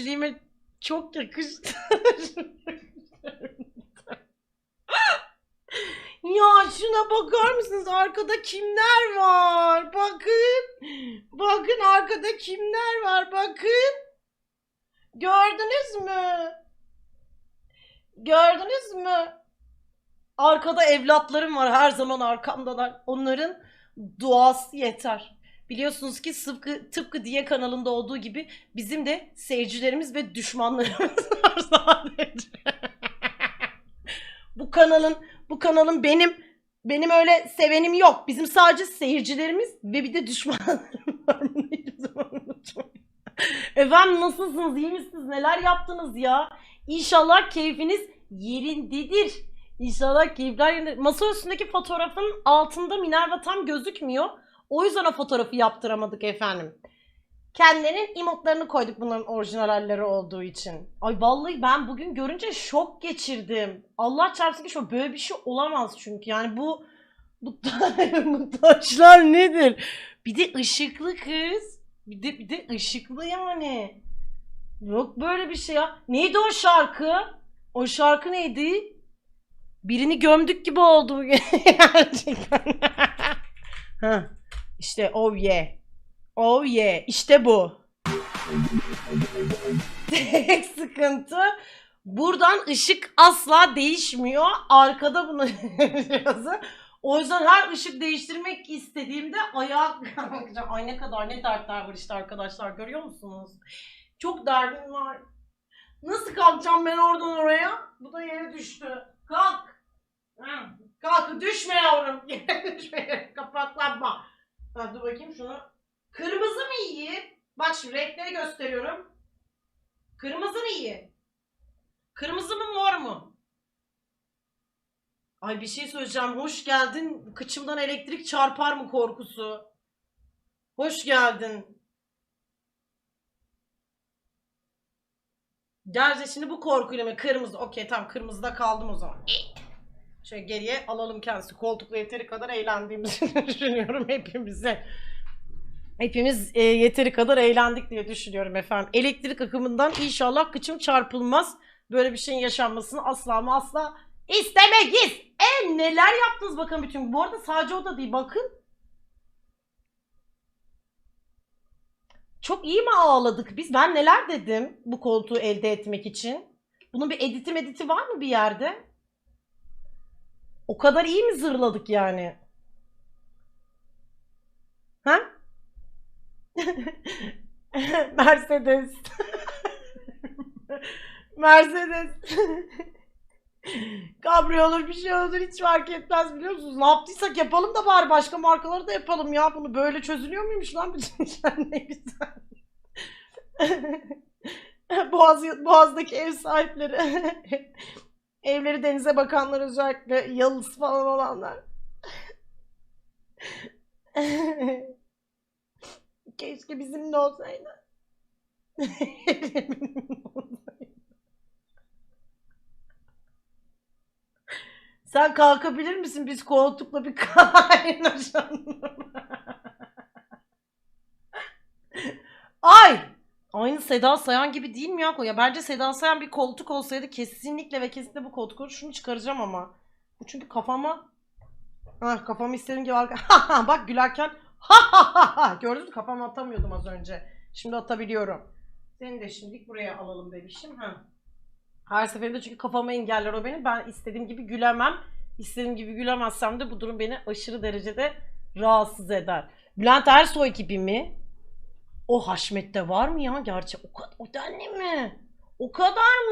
kişiliğime çok yakıştı. ya şuna bakar mısınız? Arkada kimler var? Bakın. Bakın arkada kimler var? Bakın. Gördünüz mü? Gördünüz mü? Arkada evlatlarım var her zaman arkamdalar. Onların duası yeter. Biliyorsunuz ki tıpkı, tıpkı Diye kanalında olduğu gibi bizim de seyircilerimiz ve düşmanlarımız var sadece. bu kanalın bu kanalın benim benim öyle sevenim yok. Bizim sadece seyircilerimiz ve bir de düşmanlarım var. Efendim nasılsınız? İyi misiniz? Neler yaptınız ya? İnşallah keyfiniz yerindedir. İnşallah keyifler yerinde. Masa üstündeki fotoğrafın altında Minerva tam gözükmüyor. O yüzden o fotoğrafı yaptıramadık efendim. Kendilerinin emotlarını koyduk bunların orijinal halleri olduğu için. Ay vallahi ben bugün görünce şok geçirdim. Allah çarpsın ki şu böyle bir şey olamaz çünkü. Yani bu bu, bu taşlar nedir? Bir de ışıklı kız. Bir de bir de ışıklı yani. Yok böyle bir şey ya. Neydi o şarkı? O şarkı neydi? Birini gömdük gibi oldu. Gerçekten. Heh, işte oh yeah. Oh yeah. İşte bu. Tek sıkıntı buradan ışık asla değişmiyor. Arkada bunu yazı. O yüzden her ışık değiştirmek istediğimde ayağa kalkacağım. Ay ne kadar ne dertler var işte arkadaşlar görüyor musunuz? Çok derdim var. Nasıl kalkacağım ben oradan oraya? Bu da yere düştü. Kalk. Kalk düşme yavrum. Yere düşme. Kapaklanma. Ha, dur bakayım şunu. Kırmızı mı iyi? Bak şimdi renkleri gösteriyorum. Kırmızı mı iyi? Kırmızı mı mor mu? Ay bir şey söyleyeceğim. Hoş geldin. Kıçımdan elektrik çarpar mı korkusu? Hoş geldin. Gerçi şimdi bu korkuyla mı? Kırmızı. Okey tamam kırmızıda kaldım o zaman. Şöyle geriye alalım kendisi. Koltukla yeteri kadar eğlendiğimizi düşünüyorum hepimize. Hepimiz e, yeteri kadar eğlendik diye düşünüyorum efendim. Elektrik akımından inşallah kıçım çarpılmaz. Böyle bir şeyin yaşanmasını asla ama asla istemeyiz. E neler yaptınız bakın bütün. Bu arada sadece o da değil bakın. Çok iyi mi ağladık biz? Ben neler dedim bu koltuğu elde etmek için? Bunun bir editi mediti var mı bir yerde? O kadar iyi mi zırladık yani? Ha? Mercedes. Mercedes. Kabrio olur bir şey olur hiç fark etmez biliyor musunuz? Ne yaptıysak yapalım da bari başka markaları da yapalım ya. Bunu böyle çözülüyor muymuş lan bütün işler ne güzel. Boğaz, Boğaz'daki ev sahipleri. Evleri denize bakanlar özellikle yalısı falan olanlar. Keşke bizim de olsaydı. Sen kalkabilir misin? Biz koltukla bir kaynaşalım. Ay! Aynı Seda Sayan gibi değil mi ya? Ya bence Seda Sayan bir koltuk olsaydı kesinlikle ve kesinlikle bu koltuk olur. Şunu çıkaracağım ama. Bu çünkü kafama Ah kafamı istediğim gibi. Bak gülerken Gördünüz mü kafamı atamıyordum az önce. Şimdi atabiliyorum. Seni de şimdilik buraya alalım bebişim. Ha. Her seferinde çünkü kafamı engeller o benim. Ben istediğim gibi gülemem. İstediğim gibi gülemezsem de bu durum beni aşırı derecede rahatsız eder. Bülent Ersoy gibi mi? O Haşmet'te var mı ya? Gerçi o o denli mi? O kadar mı?